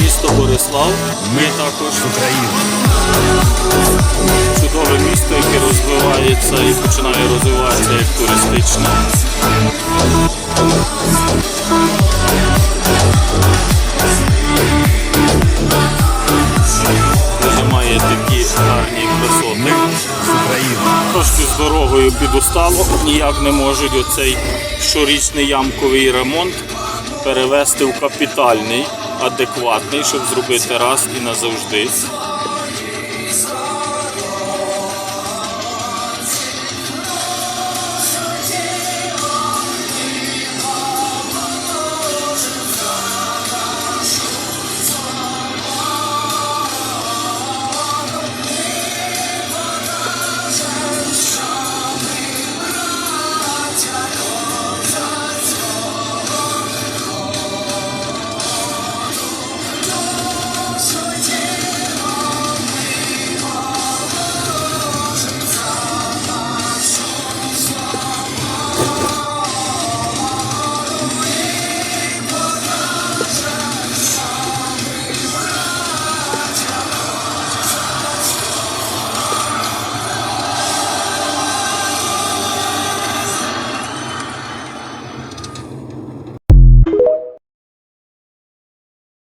Місто Борислав. Ми також з України. чудове місто, яке розвивається і починає розвиватися як туристичне. З дорогою підустало, ніяк не можуть оцей щорічний ямковий ремонт перевести в капітальний, адекватний, щоб зробити раз і назавжди.